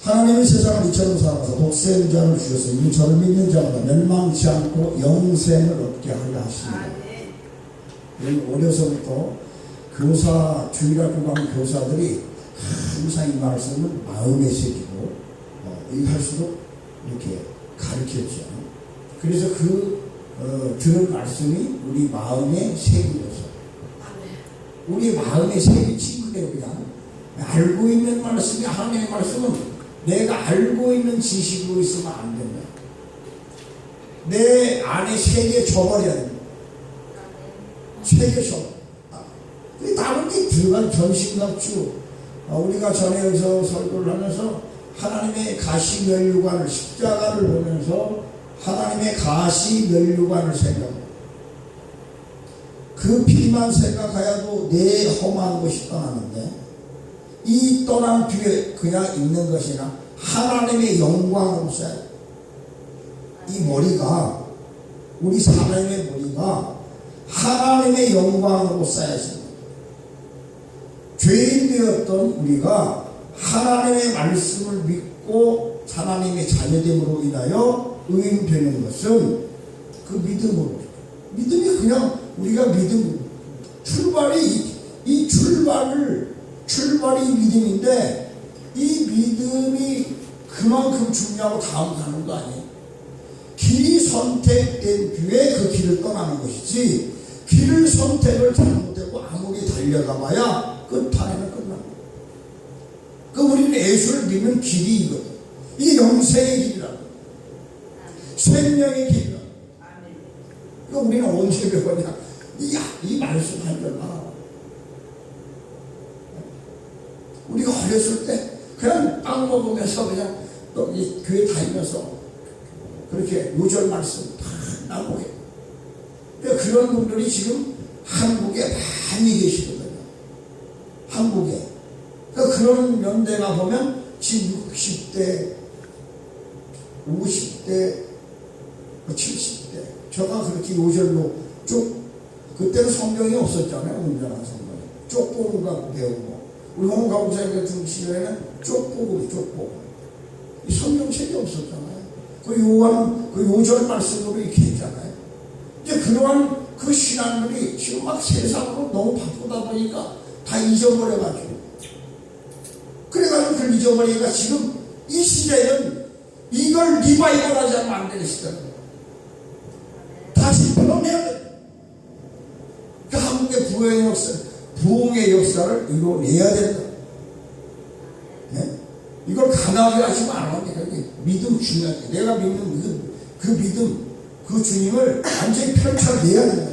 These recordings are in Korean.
하나님이 세상을 이처럼 사랑하사 독생자를 주셔서 이미 저를 믿는 자마다 멸망치 않고 영생을 얻게 하려 하십니다. 어려서부터 교사, 주일학교 가는 교사들이 항상 이 말씀을 마음에 새기고 어, 이할수록 이렇게 가르쳤죠. 그래서 그 어, 들은 말씀이 우리 마음에 새기면서 우리 마음에 새기친 그래 그냥 알고 있는 말씀이 하나님의 말씀은 내가 알고 있는 지식으로 있으면 안 된다. 내 안에 새겨져버려야 된다. 새겨져. 아, 그 다른 게 들어간 전신갑주. 아, 우리가 전에 여기서 설교를 하면서 하나님의 가시 면류관을 십자가를 보면서 하나님의 가시 면류관을 생각하고 그 피만 생각하여도 내 험한 것이 떠나는데 이 떠난 뒤에 그냥 있는 것이나 하나님의 영광으로서 이 머리가 우리 사람의 머리가 하나님의 영광으로 쌓여집니다. 죄인 되었던 우리가 하나님의 말씀을 믿고 하나님의 자녀됨으로 인하여 의인 되는 것은 그 믿음으로. 믿음이 그냥 우리가 믿음 출발이 이, 이 출발을 출발이 믿음인데 이 믿음이 그만큼 중요하고 다음 가는 거 아니에요? 길이 선택된 뒤에 그 길을 떠나는 것이지 길을 선택을 잘못하고 아무리 달려가봐야 끝판에는 끝납니다. 그 우리는 예수를 믿는 길이 이거든. 이 영생의 길이라고. 생명의 길이라고. 그 우리는 언제 배웠냐? 이, 이 말씀 하잖아. 우리가 어렸을 때 그냥 빵 먹으면서 그냥 또이 교회 다니면서 그렇게 요절 말씀 다 나오게. 그런 분들이 지금 한국에 많이 계시거든요. 한국에. 그러니까 그런 연대가 보면 지금 60대, 50대, 70대. 제가 그렇게 요절로 쭉, 그때는 성경이 없었잖아요. 온전한 성경이. 쪽보고 배우고. 홍가부장 같은 시절에는 쪽보고, 쪽보고. 이 성경책이 없었잖아요. 그 요한, 그 요절 말씀으로 이렇게 했잖아요. 이제 그러한 그 신앙들이 지금 막 세상으로 너무 바쁘다 보니까 다 잊어버려가지고. 그래가지고 그걸 잊어버리니까 지금 이 시대는 이걸 리바이벌 하지 않으면 안 되는 시대다. 다시 풀어내야 돼. 그 한국의 부흥의 역사, 부흥의 역사를 이뤄내야 된다. 네? 이걸 가난하게 하지 말아야 돼. 믿음 중요해. 내가 믿는 믿음, 그 믿음, 그 주님을 완전히 펼쳐내야 된다.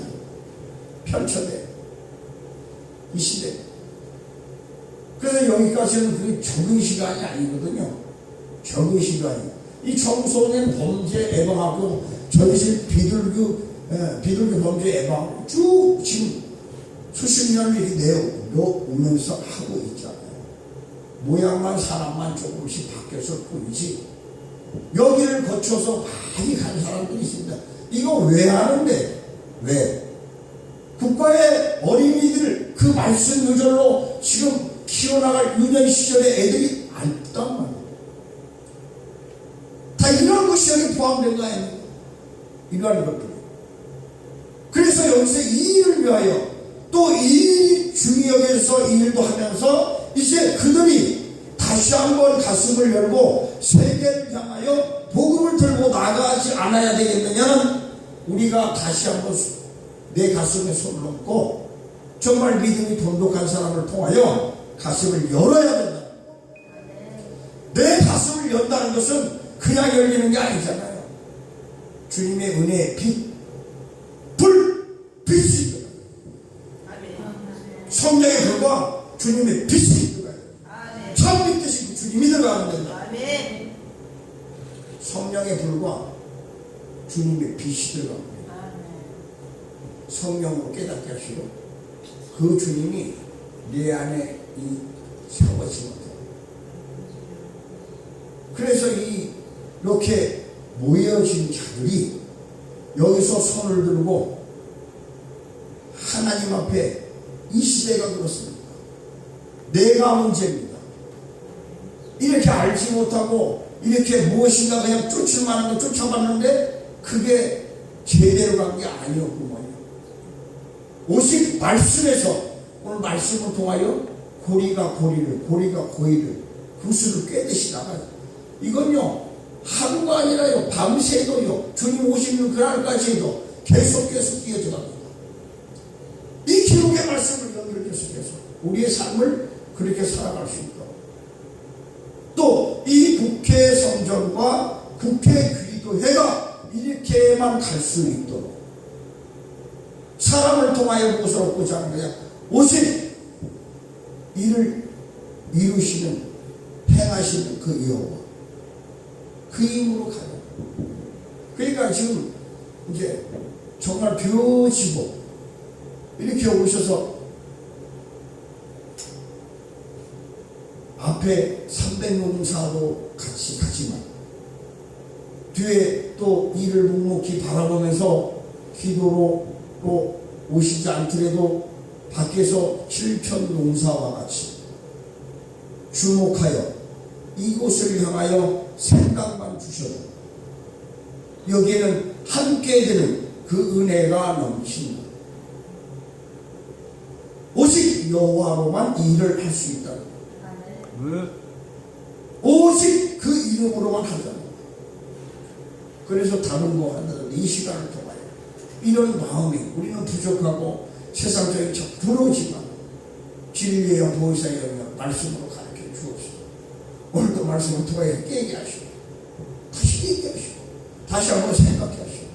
펼쳐내. 이 시대. 그래서 여기까지는 그게 적은 시간이 아니거든요. 적은 시간이. 이 청소년 범죄 예방하고 전실 비둘기, 예, 비둘기 범죄 예방 쭉 지금 수십 년을 이렇게 내오면서 하고 있잖아요. 모양만 사람만 조금씩 바뀌었을 뿐이지. 여기를 거쳐서 많이 간 사람들이 있습니다. 이거 왜 하는데? 왜? 국가의 어린이들 그 말씀 요절로 지금 키워나갈 유년 시절의 애들이 안 있단 말이에요. 다 이런 것이 여기 포함된 거 아닙니까? 이러한 것들이. 그래서 여기서 이 일을 위하여 또이 중역에서 이 일도 하면서 이제 그들이 다시 한번 가슴을 열고 세계를 향하여 복음을 들고 나가지 않아야 되겠느냐는 우리가 다시 한번 내 가슴에 손을 얹고 정말 믿음이 돈독한 사람을 통하여 가슴을 열어야 된다. 내 가슴을 연다는 것은 그냥 열리는 게 아니잖아요. 주님의 은혜의 빛, 불, 빛이. 성령의 불과 주님의 빛이 믿듯이 주님이 들어가는 된다. 성령의 불과 주님의 빛이 들어갑니다. 성령으로 깨닫게 하시고 그 주님이 내 안에 이 세워지는 것 그래서 이 이렇게 모여진 자들이 여기서 손을 들고 하나님 앞에 이 시대가 그렇습니다. 내가 문제입니다. 이렇게 알지 못하고 이렇게 무엇인가 그냥 쫓을 만한 거 쫓아봤는데 그게 제대로 간 게 아니었구먼요. 오직 말씀에서 오늘 말씀을 통하여 고리가 고리를 고리가 고리를 구슬을 꿰듯이 나가요. 이건요 하루가 아니라요 밤새도요 주님 오시는 그날까지도 계속 계속 이어져갑니다. 말씀을 연결해서 계속 우리의 삶을 그렇게 살아갈 수 있도록. 또 이 국회 성전과 국회 기도회가 이렇게만 갈 수 있도록. 사람을 통하여 무엇을 얻고자 하는 거야. 오직 이를 이루시는 행하시는 그 여호와. 그 힘으로 가요. 그러니까 지금 이제 정말 벼지고 이렇게 오셔서 앞에 300농사도 같이 가지만 뒤에 또 이를 묵묵히 바라보면서 기도로 또 오시지 않더라도 밖에서 7천 농사와 같이 주목하여 이곳을 향하여 생각만 주셔도 여기에는 함께 되는 그 은혜가 넘칩니다. 여호와로만 일을 할 수 있다. 오직 그 이름으로만 한다. 그래서 다른 거 하나도 이 시간을 통하여 이런 마음이 우리는 부족하고 세상적인 참 부러우지만 진리의 영 보호사의 영역 말씀으로 가르쳐 주옵소서. 오늘도 말씀을 통하여 깨게 하시고 다시 깨게 하시고 다시 한번 생각해 하시고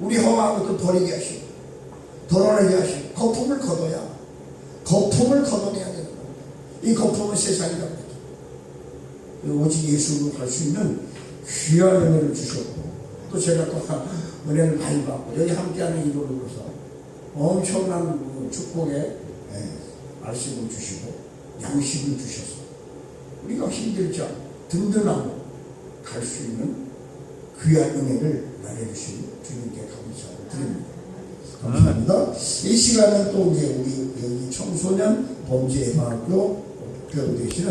우리 허망한 것도 버리게 하시고 덜어내게 하시고 거품을 걷어야 거품을 걷어내야 되는 겁니다. 이 거품은 세상이랍니다. 오직 예수로 갈 수 있는 귀한 은혜를 주셨고 또 제가 또 한- 은혜를 많이 받고 여기 함께하는 이론으로서 엄청난 그 축복의 예, 말씀을 주시고 양식을 주셔서 우리가 않고 든든하고 갈 수 있는 귀한 은혜를 나눠주신 주님께 감사를 드립니다. 감사합니다. 이 시간은 또 우리 청소년 범죄 예방학교 대표 되시는